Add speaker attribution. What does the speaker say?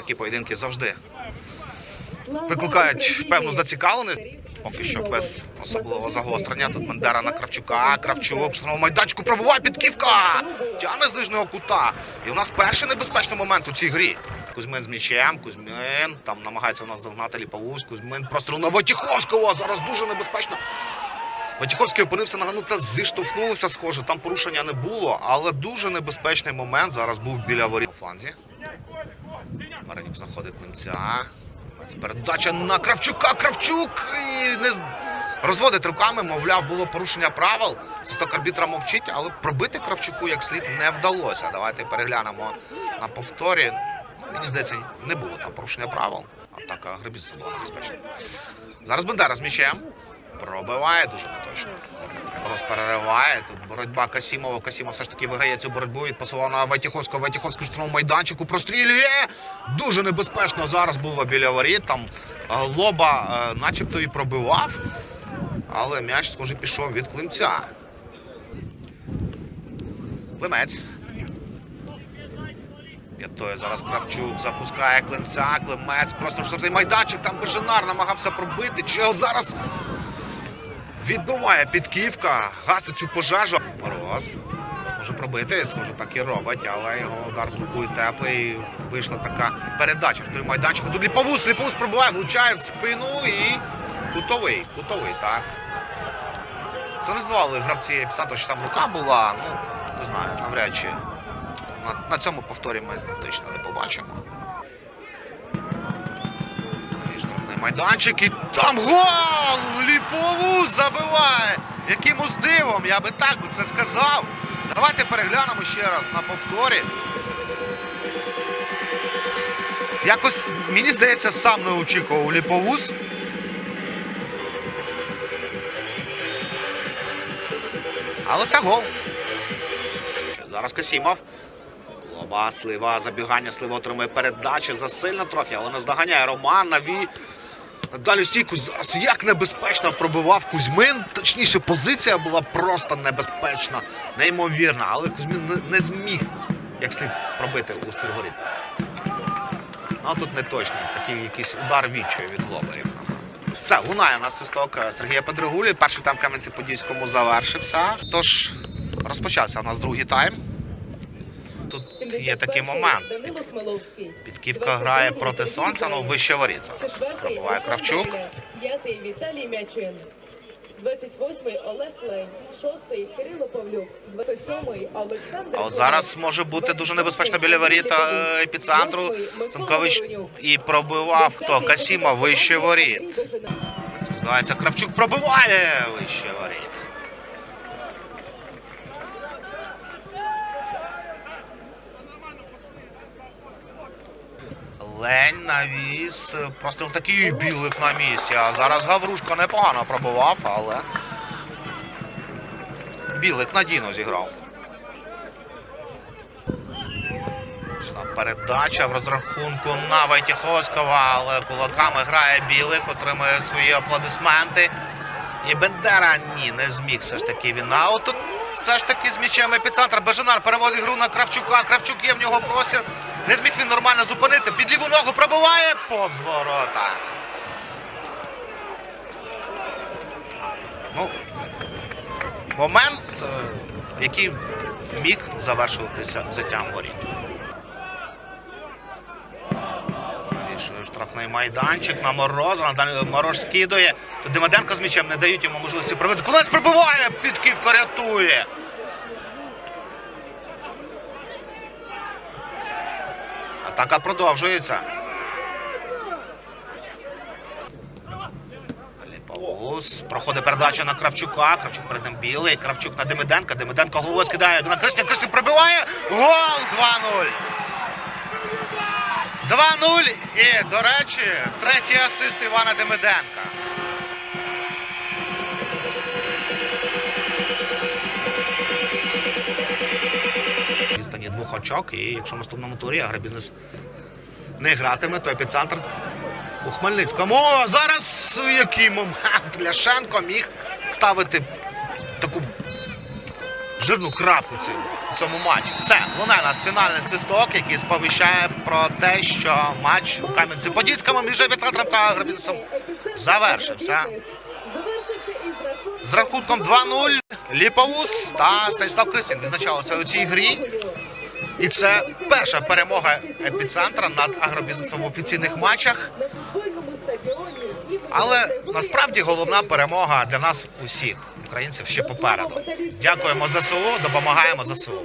Speaker 1: такі поєдинки завжди викликають певну зацікавленість. Поки що без особливого загострення. Тут Бендера на Кравчука. Кравчук в штрафному майданчику пробуває підківка. Тягне з нижнього кута. І у нас перший небезпечний момент у цій грі. Кузьмин з м'ячем, Кузьмин там намагається у нас догнати Ліповуз. Кузьмин простріл на Войтіховського. Зараз дуже небезпечно. Войтіховський опинився на ну це зіштовхнулося схоже. Там порушення не було, але дуже небезпечний момент зараз був біля воріт у фланзі. Маринюк знаходить. Климець Передача на Кравчука. Кравчук і не розводить руками. Мовляв, було порушення правил. Свисток арбітра мовчить, але пробити Кравчуку як слід не вдалося. Давайте переглянемо на повторі. Мені здається, не було там порушення правил. Атака Гребіса була небезпечна. Зараз Бендера з м'ячем. Пробиває дуже неточно. Рос перериває. Тут боротьба Касімова. Касімов все ж таки виграє цю боротьбу. Відпасував на Вайтіховського. Вайтіховський в штрафному майданчику. Прострілює. Дуже небезпечно зараз було біля воріт. Там е, лоба е, начебто і пробивав. Але м'яч, схоже, пішов від Климця. Климець. П'ятою зараз Кравчук запускає Климця. Климець просто штрафний майданчик. Там Беженар намагався пробити. Чи зараз Відбиває підківка, гасить цю пожежу. Мороз. Може пробити, схоже, так і робить, але його удар блокує теплий. Вийшла така передача в штурм майданчику. Тут Ліповус, Ліповус пробиває, влучає в спину і кутовий, кутовий, так. Це не звали гравці епіцентру, що там рука була. Ну, не знаю, навряд чи. На, на цьому повторі ми точно не побачимо. Майданчик, і там гол! Ліпову забиває! Якимось дивом, я би так би це сказав. Давайте переглянемо ще раз на повторі. Якось, мені здається, сам не очікував Ліповуз. Але це гол. Зараз Касімов. Лоба, слива, забігання, слива отримує передачі. Засильно трохи, але наздоганяє Роман. Наві. Далі стійку зараз як небезпечно пробивав Кузьмин. Точніше, позиція була просто небезпечна, неймовірна. Але Кузьмин не, зміг як слід пробити у ствір воріт. Ну, тут не точно. Такий якийсь удар відчує від глоба, як на мене. Все, лунає на свисток Сергія Педригулі. Перший тайм Кам'янці-Подільському завершився. Тож розпочався у нас другий тайм. Тут є такий момент. Підківка грає проти сонця, ну вище воріт зараз. Пробиває Кравчук.
Speaker 2: П'ятий Віталій Мячин. 28-й Олег Лень. Шостий Кирило Павлюк. 27-й Олександр.
Speaker 1: А от зараз може бути дуже небезпечно біля воріт е, епіцентру. Санкович і пробивав хто? Касіма вище воріт. Збивається Кравчук, пробиває вище воріт. Лень навіс. Простріл такий білик на місці. А зараз Гаврушко непогано пробивав, але білик надійно зіграв. Передача в розрахунку на Вайтіховського, але кулаками грає Білик, отримує свої аплодисменти. І Бендера ні, не зміг все ж таки він. А тут все ж таки з м'ячем епіцентр. Бежанар переводить гру на Кравчука. Кравчук є в нього простір. Не зміг він нормально зупинити. Під ліву ногу пробиває повз ворота. Ну, момент, е, який міг завершуватися взяттям воріт. Штрафний майданчик на Мороза. Мороз скидує. Тут Демиденко з м'ячем не дають йому можливості пробити. Кулець пробиває, підківка рятує. Атака продовжується. Ліповус. Проходить передача на Кравчука. Кравчук перед ним білий. Кравчук на Демиденка. Демиденко головою скидає на Кристін. Кристін пробиває. Гол 2-0. 2-0. І, до речі, третій асист Івана Демиденка. Двох очок. І якщо в наступному турі Агребінес не гратиме, то епіцентр у Хмельницькому. О, зараз який момент Ляшенко міг ставити таку жирну крапку в цьому матчі. Все, лунає нас фінальний свисток, який сповіщає про те, що матч у Кам'янці-Подільському між епіцентром та Агробізнесом завершився. З рахунком 2-0 Ліповус та Станіслав Крисін відзначалися у цій грі. І це перша перемога епіцентра над агробізнесом в офіційних матчах. Але насправді головна перемога для нас усіх, українців, ще попереду. Дякуємо ЗСУ, допомагаємо ЗСУ.